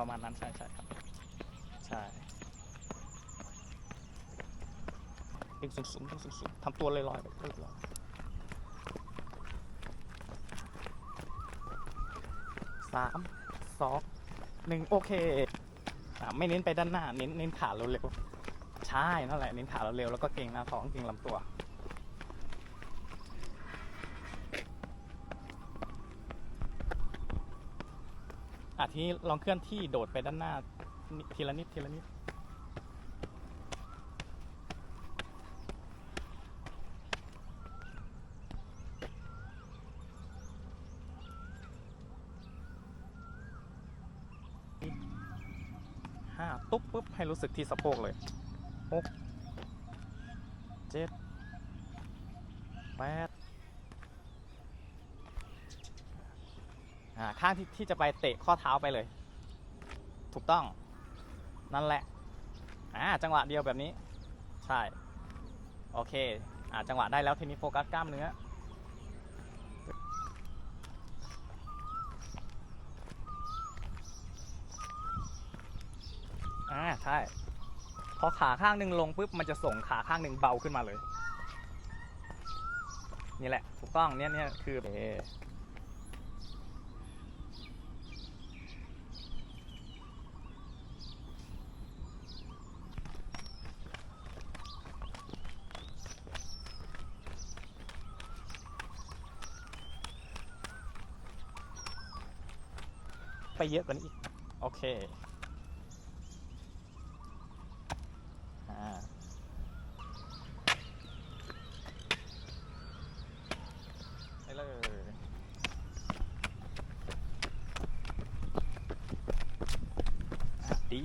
ประมาณนั้นใช่ใช่ครับ ใช่ดึงสูงสูงดึงสูงสูงทำตัวลอยๆแบบลอยๆสามสองหนึ่งโอเคอะไม่เน้นไปด้านหน้า เน้นเน้นขาเร็วๆใช่นั่นแหละเน้นขาเร็วๆแล้วก็เก่งหน้าท้องเก่งลำตัว อะทีนี้ลองเคลื่อนที่โดดไปด้านหน้าทีละนิดทีละนิดห้าตุ๊บปุ๊บให้รู้สึกที่สะโพกเลยหกเจ็ดแปดอ่า ข้างที่ที่จะไปเตะข้อเท้าไปเลย ถูกต้อง นั่นแหละอ่าจังหวะเดียวแบบนี้ ใช่ โอเคอ่าจังหวะได้แล้วทีนี้โฟกัสกล้ามเนื้ออ่าใช่พอขาข้างหนึ่งลงปุ๊บมันจะส่งขาข้างหนึ่งเบาขึ้นมาเลย นี่แหละ ถูกต้องเนี่ยเนี่ยคือ ไปเยอะกว่านี้อีก โอเคไปเลยดี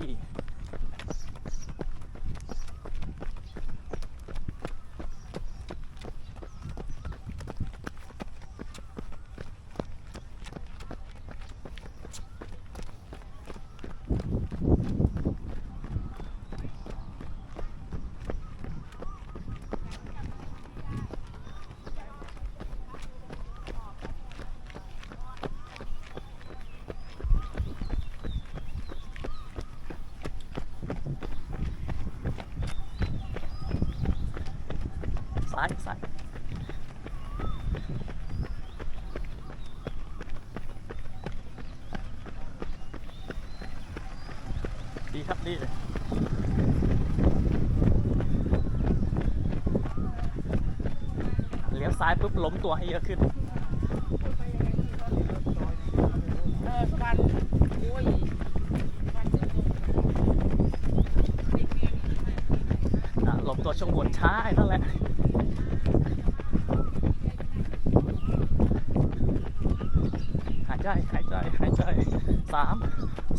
ซ้ายซ้ายดีครับดีเลี้ยวซ้ายปุ๊บล้มตัวให้เยอะขึ้น เออฟันโอ้ยฟันขึ้นตรง อะล้มตัวช่วงบนใช่นั่นแหละหายใจหายใจหายใจสาม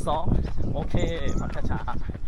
สองโอเคพักช้าๆ